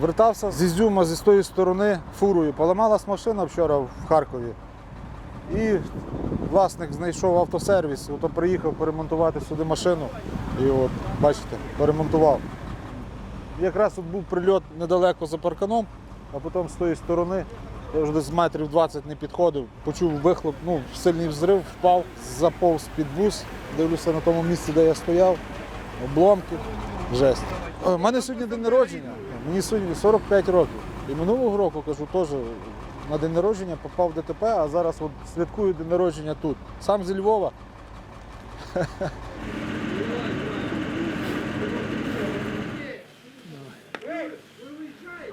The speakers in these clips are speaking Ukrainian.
Вертався з Ізюма зі тої сторони фурою. Поламалась машина вчора в Харкові. І власник знайшов автосервіс, ото приїхав поремонтувати сюди машину. І от, бачите, поремонтував. Якраз тут був прильот недалеко за парканом, а потім з тої сторони, я вже десь метрів 20 не підходив, почув вихлоп, ну, сильний взрив, впав, заповз під бус, дивлюся на тому місці, де я стояв, обломки, жесть. У мене сьогодні день народження, мені сьогодні 45 років. І минулого року, кажу, теж на день народження попав в ДТП, а зараз от святкую день народження тут. Сам зі Львова.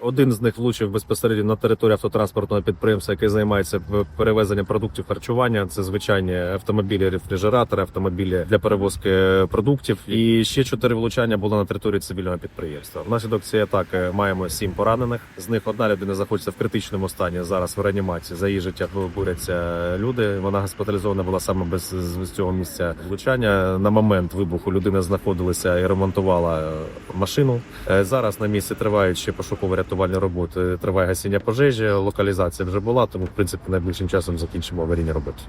Один з них влучив безпосередньо на територію автотранспортного підприємства, яке займається перевезенням продуктів харчування. Це звичайні автомобілі, рефрижератори, автомобілі для перевозки продуктів. І ще чотири влучання було на території цивільного підприємства. Внаслідок цієї атаки маємо сім поранених. З них одна людина знаходиться в критичному стані. Зараз в реанімації. За її життя борються люди. Вона госпіталізована була саме без з цього місця влучання. На момент вибуху людина знаходилася і ремонтувала машину. Е, Зараз на місці тривають ще пошуково-рятувальні роботи. Триває гасіння пожежі. Локалізація вже була, тому в принципі найближчим часом закінчимо аварійні роботи.